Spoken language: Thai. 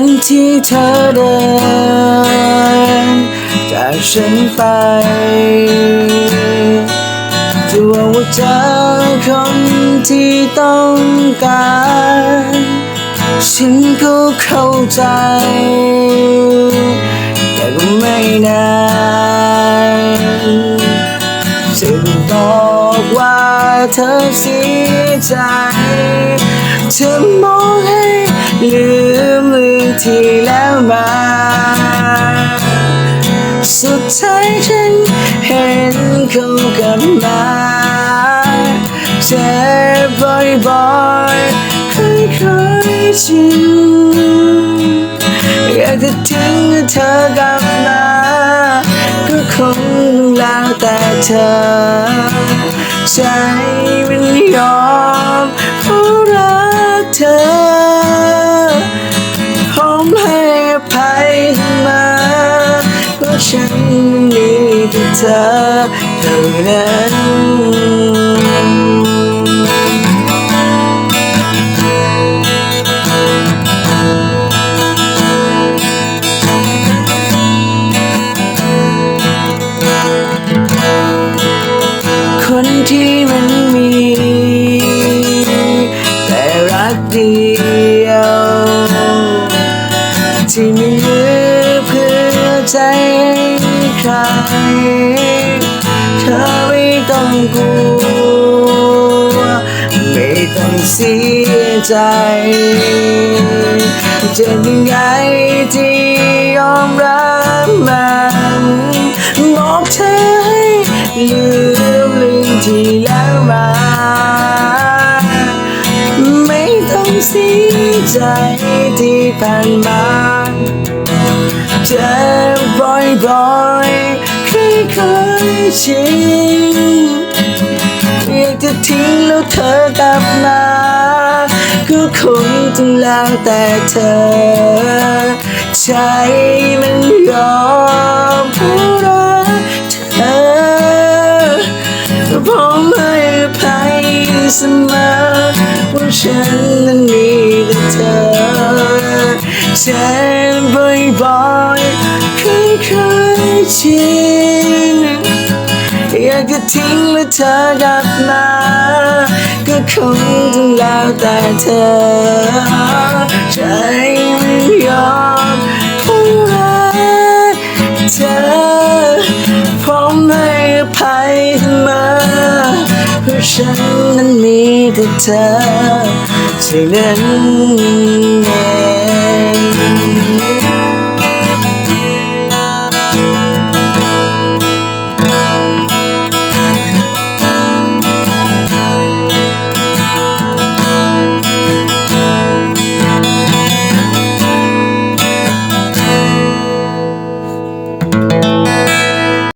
วันที่เธอเดิน จากฉันไปจะว่าว่าเจอคนที่ต้องการ ฉันก็เข้าใจ แต่ก็ไม่นานจะบอกว่าเธอเสียใจเธอมองให้ลืม ที่แล้วมา สุดท้ายฉันเห็นเขากลับมาเจ็บบ่อยๆเคยๆชินอยากจะทิ้งเธอกลับมา ก็คงแล้วแต่เธอ ใจมันยอมเพราะรักเธอ ฉันมีแต่เธอเท่านั้นคน ใจใคร เธอไม่ต้องกลัว ไม่ต้องเสียใจ จะยังไงที่ยอมรับมันบอกเธอให้ลืมเรื่องที่แล้วมา ไม่ต้องเสียใจที่ผ่านมาเจ็ บบ่อยๆเคยๆชินอยากจะทิ้งแล้วเธอกลับมาก็คงต้องแล้วแต่เธอ ใจมันยอมผู้รักเธอผมให้อภัยเสมอว่าฉันนั้นมีแต่เธอเจ็บบ่อยๆ ชินอยากจะทิ้งแล้วเธอกลับมา ก็คงต้องแล้วแต่เธอ ใจไม่ยอมผู้รักเธอผมให้อภัยเสมอเพราะฉันนั้นมีแต่เธอเท่านั้นเอง